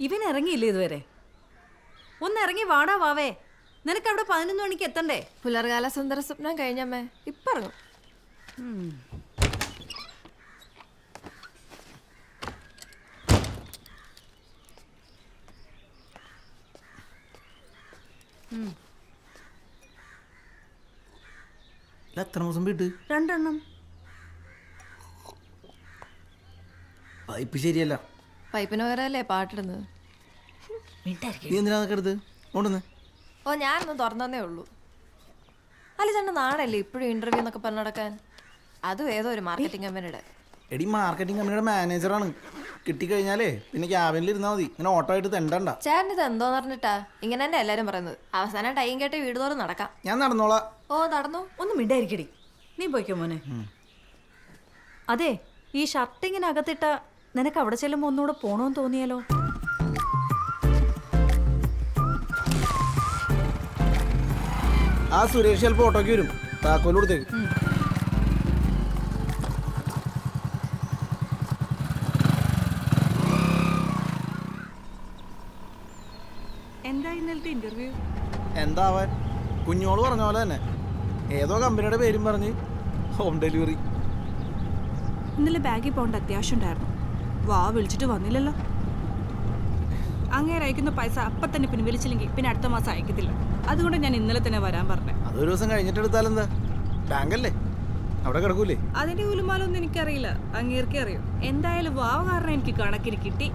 ഇവൻ ഇറങ്ങിയില്ലേ ഇതുവരെ? ഒന്ന് ഇറങ്ങി വാടാ വാവേ. നിനക്ക് അവിടെ പതിനൊന്ന് മണിക്ക് എത്തണ്ടേ? പുലർകാല സുന്ദര സ്വപ്നം കഴിഞ്ഞമ്മേ. ഇപ്പറങ്ങും. എത്ര മാസം വീട്ട് രണ്ടെണ്ണം. പൈപ്പ് ശരിയല്ല. പൈപ്പിന് പകരമല്ലേ പാട്ടിടുന്നത്? നീ എന്തിനാ എടുത്ത്? കൊണ്ടുവന്ന്. ഓ ഞാനൊന്ന് തുറന്നേ ഉള്ളൂ. അല്ല ചേട്ടൻ നാടല്ലേ ഇപ്പോഴും ഇന്റർവ്യൂ എന്നൊക്കെ പറഞ്ഞു നടക്കാൻ അതും ഏതോ ഒരു മാർക്കറ്റിംഗ് കമ്പനിയുടെ എടി മാർക്കറ്റിംഗ് കമ്പനിയുടെ മാനേജറാണ് കിട്ടിക്കഴിഞ്ഞാലേ പിന്നെ ക്യാബിനിൽ ഇരുന്നാൽ മതി. ഇങ്ങനെ ഓട്ടോ ആയിട്ട് തെണ്ടണ്ട. ചേട്ടൻ ഇത് എന്തോന്ന് പറഞ്ഞിട്ടാ? ഇങ്ങനെ തന്നെ എല്ലാരും പറയുന്നത്. അവസാനം ടൈം കേട്ട് വീട് തോറും നടക്കാം. ഞാൻ നടന്നോളാം. ഓ നടന്നു. ഒന്ന് മിണ്ടായിരിക്കടി. നീ പോയിക്കോ മോനെ. അതെ ഈ ഷർട്ട് ഇങ്ങനെ അകത്തിട്ട നിനക്ക് അവിടെ ചെല്ലുമ്പോ ഒന്നുകൂടെ പോണോന്ന് തോന്നിയാലോ? ആ സുരേഷ് ചിലപ്പോൾ ഓട്ടോയ്ക്ക് വരും. താക്കോൽ കൊടുത്തേക്ക്. എന്താ ഇന്നലത്തെ ഇന്റർവ്യൂ എന്താവാൻ കുഞ്ഞോൾ പറഞ്ഞ പോലെ തന്നെ. ഏതോ കമ്പനിയുടെ പേരും പറഞ്ഞ് ഹോം ഡെലിവറി ഇന്നലെ ബാഗിൽ പോകേണ്ട അത്യാവശ്യം ഉണ്ടായിരുന്നു. വാ വിളിച്ചിട്ട് വന്നില്ലല്ലോ. അങ്ങേരെ അയക്കുന്ന പൈസ അപ്പൊ തന്നെ പിൻവലിച്ചില്ലെങ്കിൽ പിന്നെ അടുത്ത മാസം അയക്കത്തില്ല. അതുകൊണ്ട് ഞാൻ ഇന്നലെ തന്നെ വരാൻ പറഞ്ഞേ. അതൊരു ദിവസം കഴിഞ്ഞിട്ട് എടുത്താലെന്താ? ബാങ്കല്ലേ? അവിടെ കിടക്കൂലേ? അതിന്റെ ഉലുമാലൊന്നും എനിക്കറിയില്ല. അങ്ങേർക്കേ അറിയൂ. എന്തായാലും വാവ കാരണം എനിക്ക് കണക്കിന് കിട്ടി.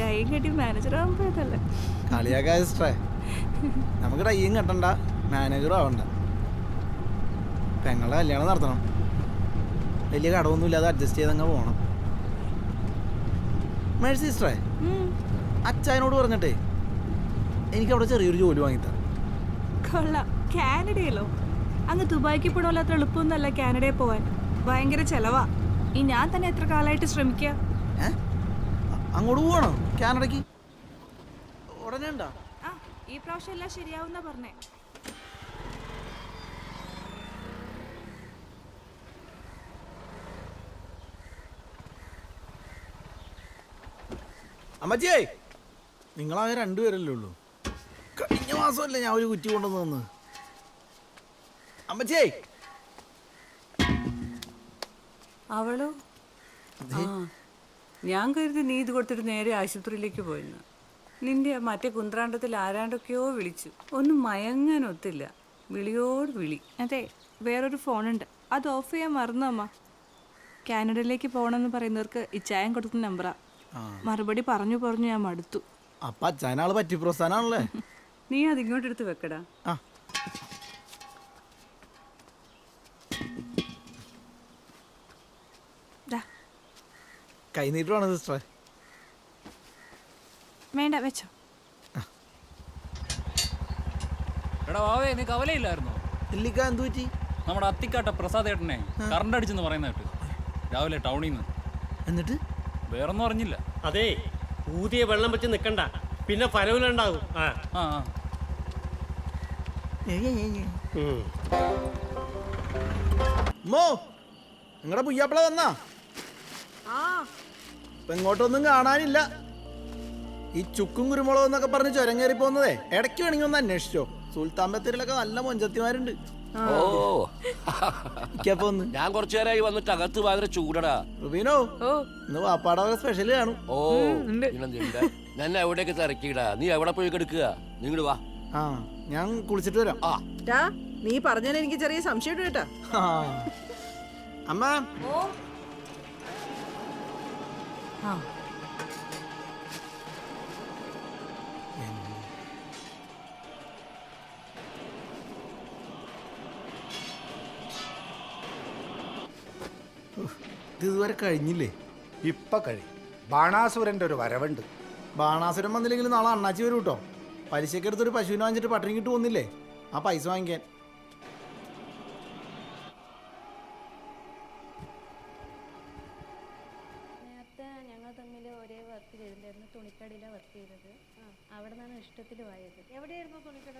ടൈം കെട്ടി മാനേജർ ആകുമ്പോഴത്തല്ലേ കളിയാക്കാ സിസ്റ്ററേ നമുക്ക് ടൈം കെട്ടണ്ട. മാനേജറും ആവണ്ട. പെങ്ങളുടെ കല്യാണം നടത്തണം. വലിയ കടമൊന്നും ഇല്ലാതെ അഡ്ജസ്റ്റ് ചെയ്തങ്ങ് പോകണം മേഴ്സി സിസ്റ്ററെ അച്ചായനോട് പറഞ്ഞിട്ടേ എനിക്ക് അവിടെ ചെറിയൊരു ജോലി വാങ്ങിത്താ. കൊള്ളാം കാനഡയിലോ? അങ്ങ് ദുബായിക്ക് പോകണമല്ലോ അത്ര എളുപ്പമൊന്നുമല്ല കാനഡയിൽ പോവാൻ. ഭയങ്കര ചെലവാ. ഈ ഞാൻ തന്നെ എത്ര കാലമായിട്ട് ശ്രമിക്കുക അങ്ങോട്ട് പോവാണോ? കാനഡയ്ക്ക്? ഉടനെ ഉണ്ടോ. ആ ഈ പ്രാവശ്യം എല്ലാം ശരിയാവുന്ന പറഞ്ഞേ. അമ്മച്ചിയേ നിങ്ങളാകെ രണ്ടുപേരല്ലേ ഉള്ളൂ. കഴിഞ്ഞ മാസമല്ലേ ഞാൻ ഒരു കുറ്റി കൊണ്ടുവന്ന് തന്ന് അമ്മച്ചിയേ. അവളോ? ആ ഞാൻ കരുതി നീ ഇത് കൊടുത്തിട്ട് നേരെ ആശുപത്രിയിലേക്ക് പോയെന്ന് നിന്റെ ആ മറ്റേ കുന്ത്രാണ്ടത്തിൽ ആരാണ്ടൊക്കെയോ വിളിച്ചു. ഒന്നും മയങ്ങാൻ ഒത്തില്ല. വിളിയോട് വിളി. അതെ വേറൊരു ഫോണുണ്ട്. അത് ഓഫ് ചെയ്യാൻ മറന്നു അമ്മ? കാനഡയിലേക്ക് പോകണമെന്ന് പറയുന്നവർക്ക് ഇച്ചായം കൊടുക്കുന്ന നമ്പറാ. മറുപടി പറഞ്ഞു പറഞ്ഞു ഞാൻ മടുത്തു. അപ്പൊ അച്ഛനാൾ പറ്റി പ്രസ്ഥാനാണല്ലേ? നീ അതിങ്ങോട്ട് എടുത്ത് വെക്കടാ. ആ. ദാ, കൈ നീട്ടുവാണ് സിസ്റ്ററെ? വേണ്ട വെച്ചോ. എടാ വാവേ നീ കവലയില്ലായിരുന്നോ? ഇല്ലിക്ക എന്ത് പറ്റി? നമ്മുടെ അത്തിക്കാട്ട പ്രസാദ് ഏട്ടനെ കറണ്ട് അടിച്ചെന്ന് പറയുന്ന കേട്ട്. രാവിലെ ടൗണിൽ നിന്ന്. എന്നിട്ട്? വേറൊന്നും അറിഞ്ഞില്ല. അതെ ഊതിയ വെള്ളം വെച്ച് നിക്കണ്ട. പിന്നെ ഫലവിലുണ്ടാകും ആ. ആ ആ. ഉം. മോ നിങ്ങളുടെ പുയ്യാപ്പിള വന്നാ? ഇപ്പൊ ഇങ്ങോട്ടൊന്നും കാണാനില്ല. ഈ ചുക്കും കുരുമുളകും എന്നൊക്കെ പറഞ്ഞ് ചുരം കയറി പോകുന്നതേ ഇടയ്ക്ക് വേണമെങ്കിൽ ഒന്ന് അന്വേഷിച്ചോ. സുൽത്താൻ ബത്തേരിലൊക്കെ നല്ല മൊഞ്ചത്തിമാരുണ്ട്. ഓ. ഇക്കപ്പോ ഒന്ന്. ഞാൻ കുറച്ചു നേരമായി വന്നിട്ട് അകത്ത് ഭയങ്കര ചൂടടാ. റുബീനോ ഇന്ന് വാപ്പാടെ സ്പെഷ്യൽ കാണും. ഓ. പിന്നെന്താ ഞാൻ എവിടേക്ക് തിരക്കിടാ നീ എവിടെ പോയി എടുക്കുക നിങ്ങൾ വാ. ആ ഞാൻ കുളിച്ചിട്ട് വരാം. ആ. ടാ, നീ പറഞ്ഞാൽ എനിക്ക് ചെറിയ സംശയം കേട്ടാ. അമ്മ. ഓ. ആ. ഇത് ഇതുവരെ കഴിഞ്ഞില്ലേ? ഇപ്പൊ കഴിയും ബാണാസുരന്റെ ഒരു വരവുണ്ട്. ബാണാസുരം വന്നില്ലെങ്കിൽ നാളെ അണ്ണാച്ചി വരും കേട്ടോ പലിശക്കെടുത്തൊരു പശുവിനെ വാങ്ങിച്ചിട്ട് പട്ടിണി കിട്ടു വന്നില്ലേ ആ പൈസ വാങ്ങിക്കാൻ. തുണിക്കടയിലാണ് വർക്ക് ചെയ്തത്. അവിടെ നിന്നാണ് ഇഷ്ടത്തിൽ പോയത്. എവിടെയായിരുന്നു തുണിക്കട?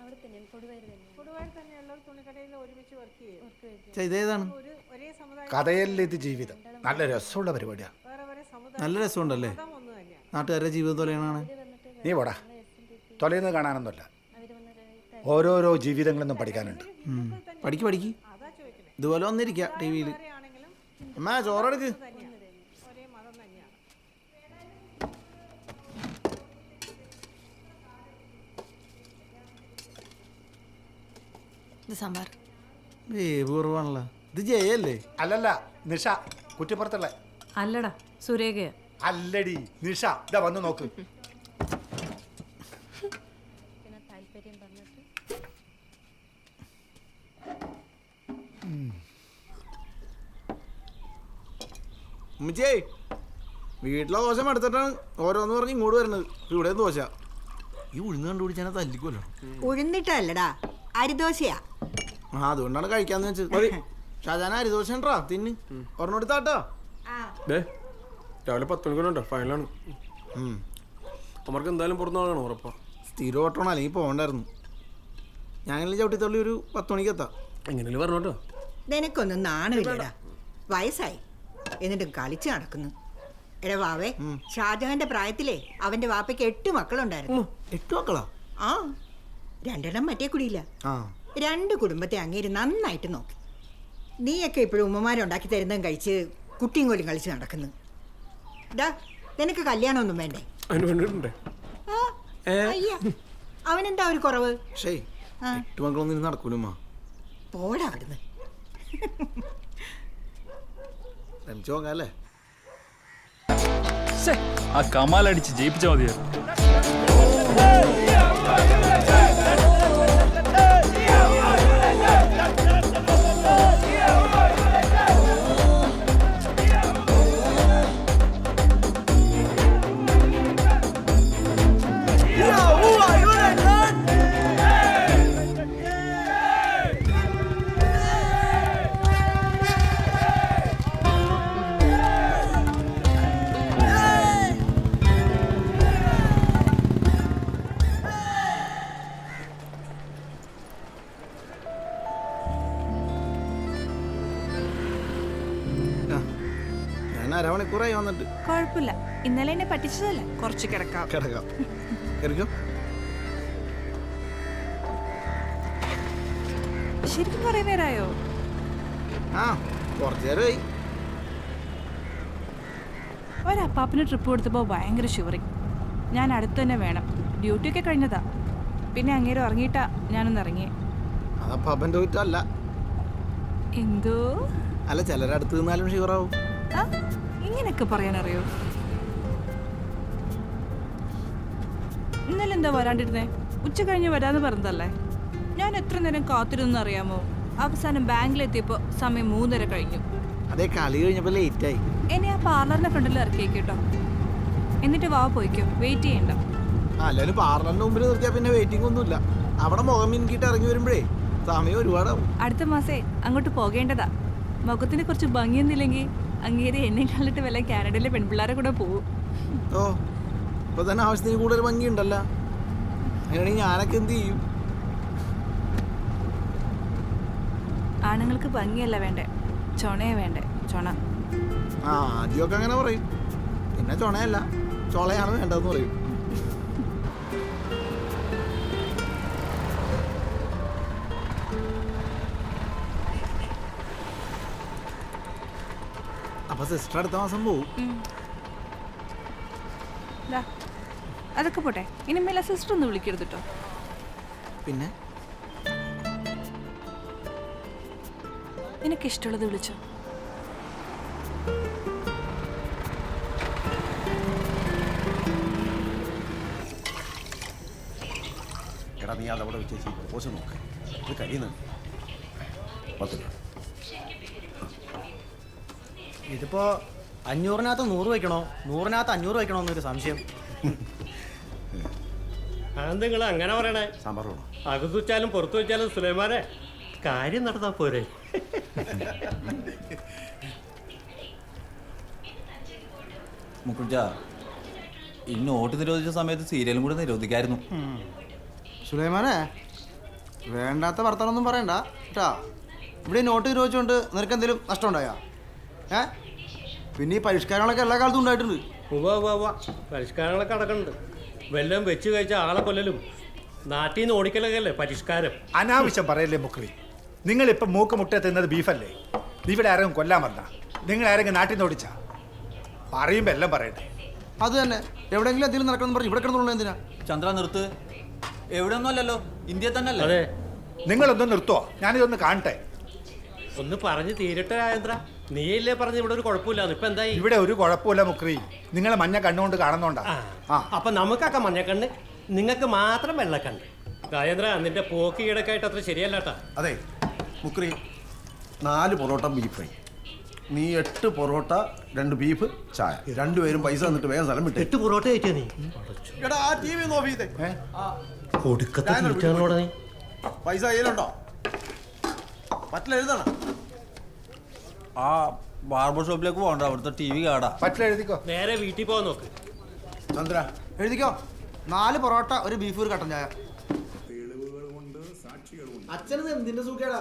അവിടെ തന്നെ കൊടുവായൂർ തന്നെ കൊടുവായൂർ തന്നെയുള്ള തുണിക്കടയിൽ ഒരുമിച്ച് വർക്ക് ചെയ്യും? വർക്ക് ചെയ്തു. ഇതേതാണ്? ഒരു ഒരേ സമുദായം കഥയല്ല ഇത് ജീവിതം. നല്ല രസമുള്ള പരിപാടിയാണ് വേറെ വേറെ സമുദായം നല്ല രസമുണ്ടല്ലേ? ഒന്നു തന്നെയാണ് നാട്ടുകാരുടെ ജീവിതം തൊലയണാണ് നീ പോടാ. തൊലയുന്നത് കാണാനൊന്നുമല്ല. ഓരോരോ ജീവിതങ്ങളൊന്നും പഠിക്കാനുണ്ട്. പഠിക്ക് പഠിക്ക്. ഇതുപോലെ വന്നിരിക്കുക ടി വിയിൽ അമ്മ ചോറെടുക്ക്. ഇത് സാമ്പാർ. കുറവാണല്ലോ ഇത് ജയല്ലേ? അല്ലല്ല നിഷ കുറ്റിപ്പുറത്തുള്ള. അല്ലടാ സുരേഖ. അല്ലടി നിഷ ഇതാ വന്ന് നോക്ക്. ഉമ്മച്ചേ വീട്ടിലെ ദോശ മടുത്തിട്ടാണ് ഓരോന്ന് പറഞ്ഞ് ഇങ്ങോട്ട് വരുന്നത്. ഇവിടെ ദോശ ഈ ഉഴുന്ന് കണ്ടുപിടിച്ചാൽ തല്ലിക്കുമല്ലോ ഉഴുന്നിട്ടല്ലടാ അരിദോശയാ ആ അതുകൊണ്ടാണ് കഴിക്കാന്ന് വെച്ചത്. മതി. ഷാജാന അരിദോശ ഉണ്ടാ? തിന്ന്. ഒരെണ്ണം എടുത്താട്ടോ. രാവിലെ പത്ത് മണിക്കൂറുണ്ടോ ഫൈനലാണ് അവർക്ക് എന്തായാലും പുറത്തു പോകണം ഉറപ്പാ. സ്ഥിരം ഓട്ടണം അല്ലെങ്കിൽ പോകണ്ടായിരുന്നു. ഞങ്ങൾ ചവിട്ടിത്തള്ളി ഒരു പത്ത് മണിക്ക് എത്താം. എങ്ങനെയാലും പറഞ്ഞോട്ടോ നിനക്കൊന്നും നാണമില്ലടാ. വയസ്സായി. എന്നിട്ടും കളിച്ച് നടക്കുന്നു. എടാ വാവേ ഷാജഹാന്റെ പ്രായത്തിലേ അവന്റെ വാപ്പയ്ക്ക് എട്ട് മക്കളുണ്ടായിരുന്നു. എട്ട് മക്കളാ? ആ. രണ്ടെണ്ണം മറ്റേ കുടിയില്ല. ആ. രണ്ട് കുടുംബത്തെ അങ്ങേര് നന്നായിട്ട് നോക്കി. നീയൊക്കെ ഇപ്പോഴും ഉമ്മമാരുണ്ടാക്കി തരുന്നതും കഴിച്ച് കുട്ടിയും കോലും കളിച്ച് നടക്കുന്നു. ഡാ നിനക്ക് കല്യാണമൊന്നും വേണ്ടേ? ആ, അയ്യ അവനെന്താ ഒരു കുറവ്? പക്ഷേ ആ. എട്ട് മക്കളൊന്നും നടക്കൂലമ്മ പോടാ അവിടുന്ന്. ശ്രമിച്ചു ആ കമാലടിച്ച് ജയിപ്പിച്ചാൽ മതിയായിരുന്നു. അരമണിക്കൂറായി വന്നിട്ട്. കുഴപ്പമില്ല. ഇന്നലെ എന്നെ പറ്റിച്ചതല്ലേ? കുറച്ച് കിടക്കാം. കിടക്കാം. കിടക്കും ശരിക്കും കുറേ നേരമായോ ആ കുറച്ച് നേരമായി. ഒരപ്പാപ്പിന് ട്രിപ്പ് കൊടുത്തപ്പോൾ ഭയങ്കര ഷിവറിങ് ഞാൻ അടുത്ത് തന്നെ വേണം. ഡ്യൂട്ടി ഡ്യൂട്ടിയൊക്കെ കഴിഞ്ഞതാ. പിന്നെ അങ്ങേരും ഇറങ്ങിയിട്ടാ ഞാനൊന്ന് ഇറങ്ങി അതപ്പം അപ്പന്റെ കുറ്റമല്ല. എന്തോ? അല്ല ചിലരടുത്ത് നിന്നാലും ഷുവറാവും. ആ ഇങ്ങനെയൊക്കെ പറയാനറിയോ? ഇന്നലെ എന്താ വരാണ്ടിരുന്നേ? ഉച്ച കഴിഞ്ഞ് വരാന്ന് പറഞ്ഞതല്ലേ? ഞാൻ എത്ര നേരം കാത്തിരുന്നു അറിയാമോ? അവസാനം ബാങ്കിലെത്തിയപ്പോൾ സമയം മൂന്നര കഴിഞ്ഞു. അതേ കളി കഴിഞ്ഞപ്പോൾ ആയി എന്നെ ആ പാർലറിന്റെ ഫ്രണ്ടിൽ ഇറക്കിയേക്ക് കേട്ടോ. എന്നിട്ട് വാ പോയിക്കോ വെയിറ്റ് ചെയ്യണ്ട. ആ അല്ലാലും പാർലറിന്റെ മുമ്പിൽ നിർത്തിയാൽ പിന്നെ വെയിറ്റിംഗ് ഒന്നുമില്ല. അവിടെ മുഖം മിനുക്കിയിട്ട് ഇറങ്ങി വരുമ്പോഴേ സമയം ഒരുപാടാവും. അടുത്ത മാസേ അങ്ങോട്ട് പോകേണ്ടതാ. മുഖത്തിന് കുറച്ച് ഭംഗിയൊന്നുമില്ലെങ്കിൽ അങ്ങേര് എന്നെ കണ്ടിട്ട് വല്ല കാനഡയിലെ പെൺപിള്ളേരെ കൂടെ പോകും ഓ ഇപ്പൊ തന്നെ ആവശ്യത്തിന് കൂടുതൽ ഭംഗിയുണ്ടല്ലോ? അങ്ങനെയാണെങ്കിൽ ഞാനൊക്കെ എന്ത് ചെയ്യും? ആണുങ്ങൾക്ക് ഭംഗിയല്ല വേണ്ടേ? ചൊണയെ വേണ്ടേ? ചൊണ. ആ ആദ്യമൊക്കെ അങ്ങനെ പറയും. പിന്നെ ചൊണയല്ല. ചൊളയാണ് വേണ്ടതെന്ന് പറയും. അപ്പൊ സിസ്റ്റർ അടുത്ത മാസം പോവും. ദാ, അതൊക്കെ പോട്ടെ. ഇനി മേലെ സിസ്റ്റർ ഒന്ന് വിളിക്കരുത് കേട്ടോ പിന്നെ? നിനക്ക് ഇഷ്ടമുള്ളത് വിളിച്ചോ. എടാ നീ അതവിടെ വെച്ചേച്ചി. പ്രപ്പോസൽ നോക്ക്. ഇത് കഴിയുന്നു പത്ത് രൂപ. ഇതിപ്പോ അഞ്ഞൂറിനകത്ത് നൂറ് വയ്ക്കണോ നൂറിനകത്ത് അഞ്ഞൂറ് വയ്ക്കണോ എന്നൊരു സംശയം. നിങ്ങൾ അങ്ങനെ പറയണേ? അകത്ത് വെച്ചാലും പുറത്ത് വെച്ചാലും സുലൈമാനെ കാര്യം നടന്നാ പോരെ. മുക്കുജ ഈ നോട്ട് നിരോധിച്ച സമയത്ത് സീരിയലും കൂടെ നിരോധിക്കായിരുന്നു. സുലൈമാനെ വേണ്ടാത്ത വർത്തമാനമൊന്നും പറയണ്ട. കേട്ടാ ഇവിടെ നോട്ട് നിരോധിച്ചുകൊണ്ട് നിനക്ക് എന്തെങ്കിലും നഷ്ടം ഉണ്ടായോ ഏ? പിന്നെ ഈ പരിഷ്കാരങ്ങളൊക്കെ എല്ലാ കാലത്തും ഉണ്ടായിട്ടുണ്ട്. ഉവ്വ ഉവ്വ ഉവ്വ. പരിഷ്കാരങ്ങളൊക്കെ അടക്കുന്നുണ്ട് വെല്ലം വെച്ച് കഴിച്ച ആളെ കൊല്ലലും നാട്ടിൽ നിന്ന് ഓടിക്കലൊക്കെ അല്ലേ പരിഷ്കാരം? അനാവശ്യം പറയല്ലേ മുക്രി. ഇപ്പൊ മൂക്ക് മുട്ട തിന്നത് ബീഫല്ലേ? ഇവിടെ ആരെങ്കിലും കൊല്ലാൻ വന്ന? നിങ്ങൾ ആരെങ്കിലും നാട്ടിൽ നിന്ന് ഓടിച്ചാ? പറയുമ്പോ എല്ലാം പറയട്ടെ. അത് തന്നെ. എവിടെയെങ്കിലും എന്തെങ്കിലും നടക്കണം പറഞ്ഞു ഇവിടെ കിടന്നുള്ളൂ എന്തിനാ? ചന്ദ്ര നിർത്ത്. എവിടെ ഒന്നും അല്ലല്ലോ ഇന്ത്യ തന്നെ അല്ലേ നിങ്ങളൊന്ന് നിർത്തുവോ ഞാനിതൊന്ന് കാണട്ടെ. ഒന്ന് പറഞ്ഞ് തീരട്ടെ രാജേന്ദ്ര. നീയല്ലേ പറഞ്ഞു ഇവിടെ ഒരു കുഴപ്പമില്ലാന്ന് ഇപ്പൊ എന്തായി? ഇവിടെ ഒരു കുഴപ്പമില്ല മുക്രി. നിങ്ങൾ മഞ്ഞ കണ്ണുകൊണ്ട് കാണുന്നോണ്ടാ അപ്പൊ നമുക്കൊക്കെ മഞ്ഞക്കണ്ണ്. നിങ്ങൾക്ക് മാത്രം വെള്ളക്കണ്ണ്. രാജേന്ദ്ര നിന്റെ പോക്ക് ഈടക്കായിട്ട് അത്ര ശരിയല്ലാട്ടാ. അതെ മുക്രി നാല് പൊറോട്ട ബീഫ് ഫ്രൈ നീ എട്ട് പൊറോട്ട രണ്ട് ബീഫ് ചായ. രണ്ടുപേരും പൈസ തന്നിട്ട് വേഗം സ്ഥലം വിട്ടു. എട്ട് പൊറോട്ട കഴിച്ചാ നീ? എടാ ആ ടി വി നീ? പൈസ കയ്യിലുണ്ടോ? പറ്റില്ല എഴുതണം. ആ ബാർബർ ഷോപ്പിലേക്ക് പോകണ്ട അവിടുത്തെ ടി വി കാടാ പറ്റില്ല എഴുതിക്കോ. നേരെ വീട്ടിൽ പോകാൻ നോക്ക്. ചന്ദ്ര എഴുതിക്കോ. നാല് പൊറോട്ട ഒരു ബീഫ് ഒരു കട്ടൻ ചായ. അച്ഛനത് എന്തിന്റെ സുഖേടാ?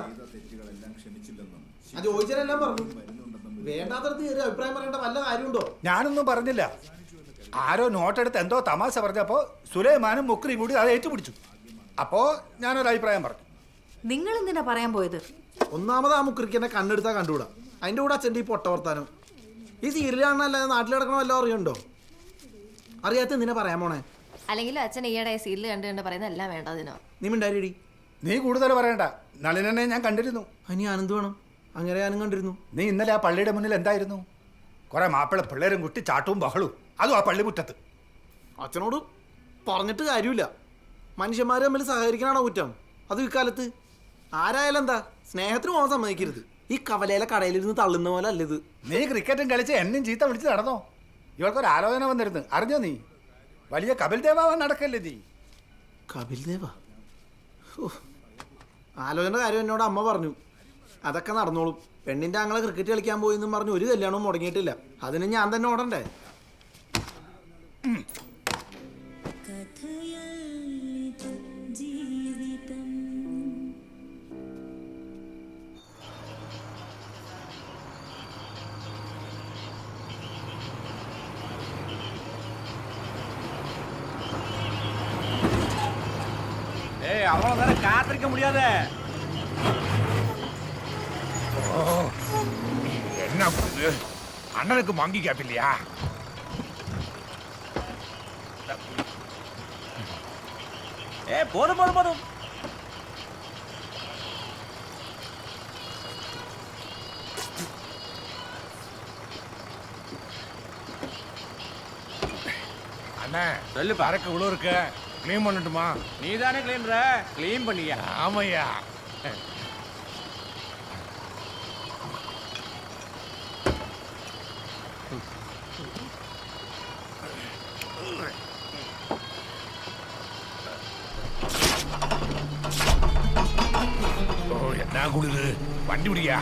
ആ ചോദിച്ചാലെല്ലാം പറഞ്ഞു. വേണ്ടാത്തടത്ത് ഒരു അഭിപ്രായം പറയേണ്ട വല്ല കാര്യമുണ്ടോ? ഞാനൊന്നും പറഞ്ഞില്ല. ആരോ നോട്ട് എടുത്ത് എന്തോ തമാശ പറഞ്ഞപ്പോ സുലൈമാനും മുക്രിയും കൂടി അത് ഏറ്റുപിടിച്ചു. അപ്പോ ഞാനൊരു അഭിപ്രായം പറഞ്ഞു. നിങ്ങൾ എന്തിനാ പറയാൻ പോയത്? ഒന്നാമത് ആ മുക്രിക്ക് എന്നെ കണ്ണെടുത്താ കണ്ടുകൂടാ. അതിന്റെ കൂടെ അച്ഛന്റെ ഈ പൊട്ട വർത്താനം. ഈ സീരിയൽ കാണാനല്ലാതെ നാട്ടിൽ കിടക്കണ വല്ലതും അറിയണ്ടോ അറിയാത്ത നിന്നെ പറയാൻ പോണേ? അല്ലെങ്കിലും അച്ഛൻ ഈയിടെ സീരിയൽ കണ്ട് കണ്ട് പറയുന്ന എല്ലാം വേണ്ട അതിനോ. നീ മിണ്ടാരിടി നീ കൂടുതൽ പറയണ്ട. നളിനെ ഞാൻ കണ്ടിരുന്നു. അനി ആനന്ദ് വേണം. അങ്ങനെ ഞാനും കണ്ടിരുന്നു. നീ ഇന്നലെ ആ പള്ളിയുടെ മുന്നിൽ എന്തായിരുന്നു? കുറെ മാപ്പിള പിള്ളേരും കുട്ടി ചാട്ടവും ബഹളും. അതും ആ പള്ളി മുറ്റത്ത് അച്ഛനോട് പറഞ്ഞിട്ട് കാര്യമില്ല. മനുഷ്യന്മാർ തമ്മിൽ സഹകരിക്കണാണോ കുറ്റം? അത് ഇക്കാലത്ത് ആരായാലും എന്താ? സ്നേഹത്തിന് പോകാൻ സമ്മതിക്കരുത്. ഈ കവലയിലെ കടയിലിരുന്ന് തള്ളുന്ന പോലെ അല്ല ഇത്? നീ ക്രിക്കറ്റും കളിച്ച് എന്നും ചീത്ത വിളിച്ച് നടന്നോ? ഇവൾക്കൊരു ആലോചന വന്നിരുന്നു. അറിഞ്ഞോ നീ? വലിയ കപിൽ ദേവാവാൻ നടക്കല്ലേ നീ കപിൽ ദേവ? ആലോചന കാര്യം എന്നോട് അമ്മ പറഞ്ഞു. അതൊക്കെ നടന്നോളും. പെണ്ണിന്റെ ആങ്ങളെ ക്രിക്കറ്റ് കളിക്കാൻ പോയി എന്നും പറഞ്ഞു ഒരു കല്യാണവും മുടങ്ങിയിട്ടില്ല. അതിന് ഞാൻ തന്നെ ഓടണ്ടേ? முடியாத. என்ன பண்ணுது அண்ணனுக்கு மங்கி கேப் இல்லையா? ஏ போதும் போதும் போதும். அண்ணா சொல்லு பறக்க உழு இருக்கு? க்ளீன் பண்ணட்டுமா? நீ தானே கிளீன்ற க்ளீன் பண்ணியா? ஆமையா. ஓ என்ன குளிரு? வண்டி விடியா